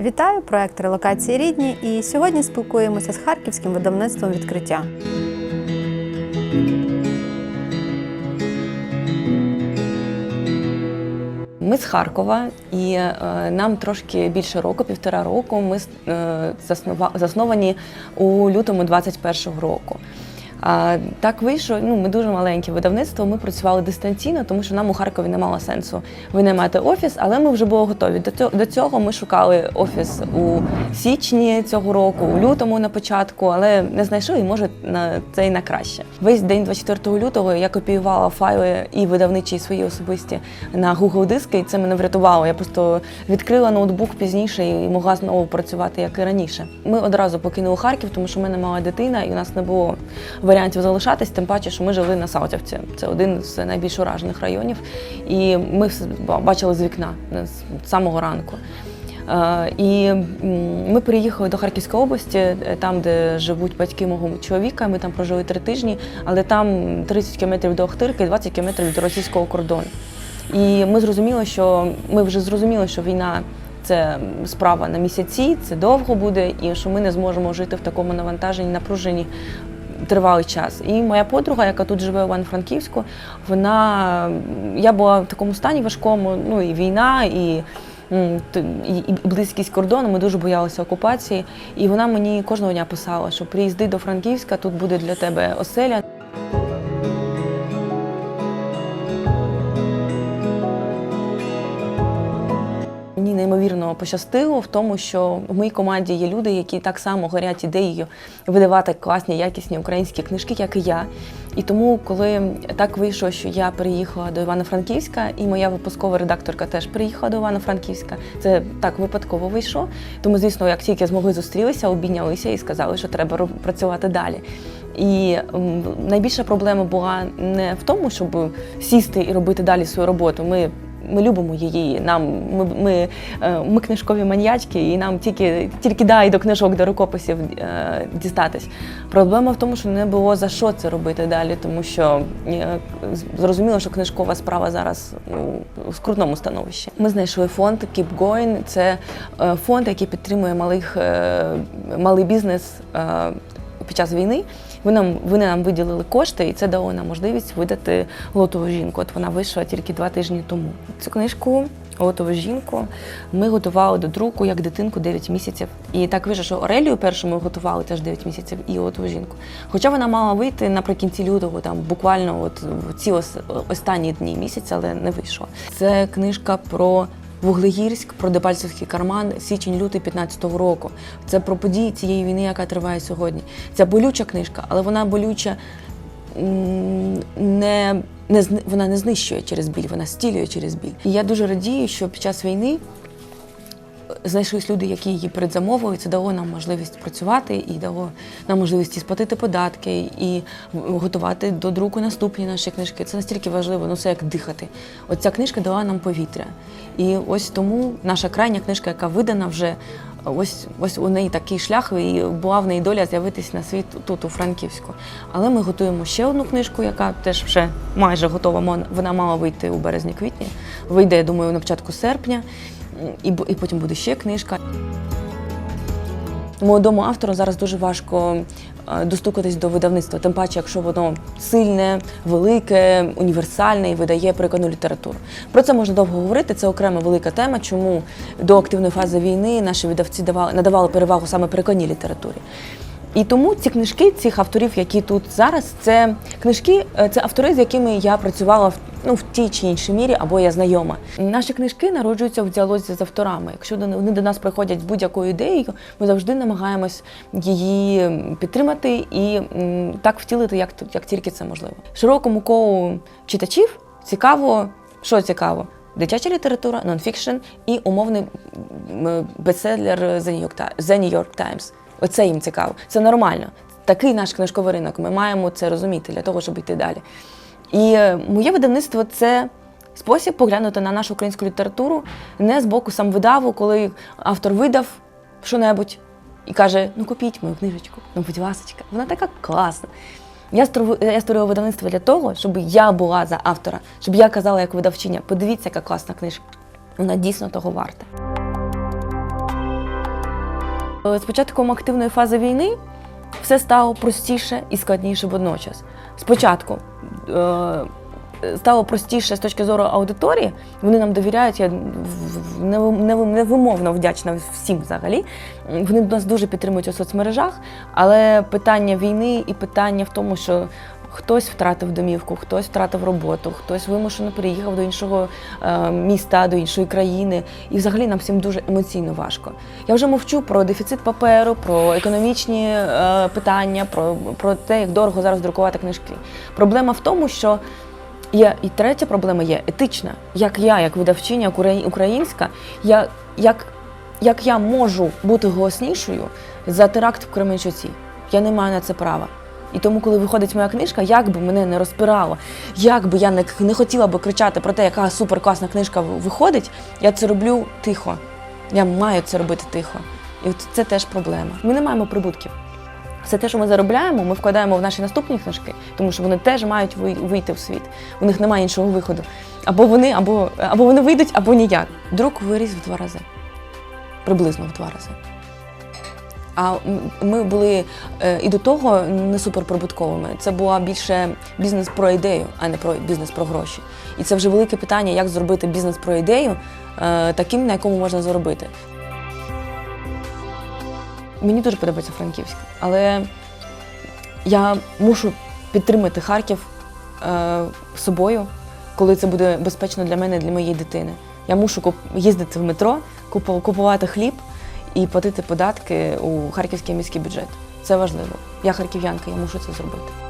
Вітаю проект релокації рідні. І сьогодні спілкуємося з харківським видавництвом відкриття. Ми з Харкова, і е, нам трошки більше року, півтора року. Ми е, заснова, засновані у лютому 21-го року. А, так вийшло, ну ми дуже маленьке видавництво. Ми працювали дистанційно, тому що нам у Харкові не мало сенсу винаймати офіс, але ми вже були готові. До цього, ми шукали офіс у січні цього року, у лютому на початку, але не знайшли і може на це і на краще. Весь день 24 лютого я копіювала файли і видавничі, і свої особисті на Google диски, і це мене врятувало. Я просто відкрила ноутбук пізніше і могла знову працювати як і раніше. Ми одразу покинули Харків, тому що в мене мала дитина, і у нас не було варіантів залишатись, тим паче, що ми жили на Саутівці. Це один з найбільш уражених районів. І ми все бачили з вікна е, з самого ранку. Е, І ми переїхали до Харківської області, е, там, де живуть батьки мого чоловіка. Ми там прожили три тижні, але там 30 кілометрів до Охтирки, 20 кілометрів до російського кордону. І ми зрозуміли, що ми вже зрозуміли, що війна це справа на місяці, це довго буде, і що ми не зможемо жити в такому навантаженні, напруженні тривалий час. І моя подруга, яка тут живе в Івано-Франківську, вона я була в такому стані важкому, ну і війна. І і близькість кордону, ми дуже боялися окупації. І вона мені кожного дня писала, що приїзди до Франківська, тут буде для тебе оселя. Неймовірно пощастило в тому, що в моїй команді є люди, які так само горять ідеєю видавати класні, якісні українські книжки, як і я. І тому, коли так вийшло, що я переїхала до Івано-Франківська, і моя випускова редакторка теж приїхала до Івано-Франківська, це так випадково вийшло. Тому, звісно, як тільки змогли зустрілися, обійнялися і сказали, що треба працювати далі. І найбільша проблема була не в тому, щоб сісти і робити далі свою роботу. Ми ми любимо її. Нам ми, ми, е, ми книжкові маньячки, і нам тільки тільки дай до книжок, до рукописів е, дістатись. Проблема в тому, що не було за що це робити далі, тому що е, зрозуміло, що книжкова справа зараз у скрутному становищі. Ми знайшли фонд Keep Going. Це фонд, який підтримує малих, малий бізнес. Під час війни вони нам, вони нам виділили кошти, і це дало нам можливість видати лотову жінку. От вона вийшла тільки два тижні тому. Цю книжку Лотову жінку ми готували до друку як дитинку 9 місяців. І так вийшло, що Орелію першу ми готували теж 9 місяців і Лотову жінку. Хоча вона мала вийти наприкінці лютого, там буквально от в ці останні дні місяця, але не вийшло. Це книжка про Вуглегірськ, про Дебальцевський карман, січень-лютий 15-го року. Це про події цієї війни, яка триває сьогодні. Це болюча книжка, але вона болюча не, не вона не знищує через біль, вона стілює через біль. І я дуже радію, що під час війни знайшлись люди, які її передзамовили. Це дало нам можливість працювати і дало нам можливість і сплатити податки і готувати до друку наступні наші книжки. Це настільки важливо, ну це як дихати. Оця книжка дала нам повітря. І ось тому наша крайня книжка, яка видана вже. Ось ось у неї такий шлях, і була в неї доля з'явитися на світ тут, у Франківську. Але ми готуємо ще одну книжку, яка теж вже майже готова. Вона мала вийти у березні-квітні. Вийде, я думаю, на початку серпня, і, і потім буде ще книжка. Молодому автору зараз дуже важко е, достукатись до видавництва, тим паче, якщо воно сильне, велике, універсальне і видає перекону літературу. Про це можна довго говорити. Це окрема велика тема, чому до активної фази війни наші видавці давали надавали перевагу саме переконній літературі. І тому ці книжки, цих авторів, які тут зараз, це книжки, е, це автори, з якими я працювала ну в тій чи іншій мірі, або я знайома. Наші книжки народжуються в діалозі з авторами. Якщо вони до нас приходять з будь-якою ідеєю, ми завжди намагаємось її підтримати і так втілити, як, як тільки це можливо. Широкому колу читачів цікаво, що цікаво. Дитяча література, нонфікшн і умовний York The New York Times. Оце їм цікаво. Це нормально. Такий наш книжковий ринок. Ми маємо це розуміти для того, щоб йти далі. І е, моє видавництво це спосіб поглянути на нашу українську літературу не з боку сам видаву, коли автор видав що-небудь і каже: ну купіть мою книжечку, ну будь ласочка, вона така класна. Я створила видавництво для того, щоб я була за автора, щоб я казала як видавчиня, подивіться, яка класна книжка. Вона дійсно того варта. З початком активної фази війни все стало простіше і складніше водночас. Спочатку е, стало простіше з точки зору аудиторії, вони нам довіряють. Я невимовно вдячна всім взагалі. Вони нас дуже підтримують у соцмережах, але питання війни і питання в тому, що хтось втратив домівку, хтось втратив роботу, хтось вимушено переїхав до іншого е, міста, до іншої країни. І взагалі нам всім дуже емоційно важко. Я вже мовчу про дефіцит паперу, про економічні е, питання, про, про те, як дорого зараз друкувати книжки. Проблема в тому, що Є і третя проблема є етична. Як я, як видавчиня, як українська, я, як, як я можу бути голоснішою за теракт в Кременчуці? Я не маю на це права. І тому, коли виходить моя книжка, як би мене не розпирало, як би я не, не хотіла би кричати про те, яка суперкласна книжка виходить, я це роблю тихо. Я маю це робити тихо. І от це теж проблема. Ми не маємо прибутків. Все те, що ми заробляємо, ми вкладаємо в наші наступні книжки, тому що вони теж мають вийти в світ. У них немає іншого виходу. Або вони, або, або вони вийдуть, або ніяк. Друк виріс в два рази. Приблизно в два рази. А ми були е, і до того не суперприбутковими. Це була більше бізнес про ідею, а не про бізнес про гроші. І це вже велике питання, як зробити бізнес про ідею е, таким, на якому можна заробити. Мені дуже подобається Франківськ, але я мушу підтримати Харків е, собою, коли це буде безпечно для мене, для моєї дитини. Я мушу їздити в метро, купу- купувати хліб і платити податки у харківський міський бюджет. Це важливо. Я харків'янка, я мушу це зробити.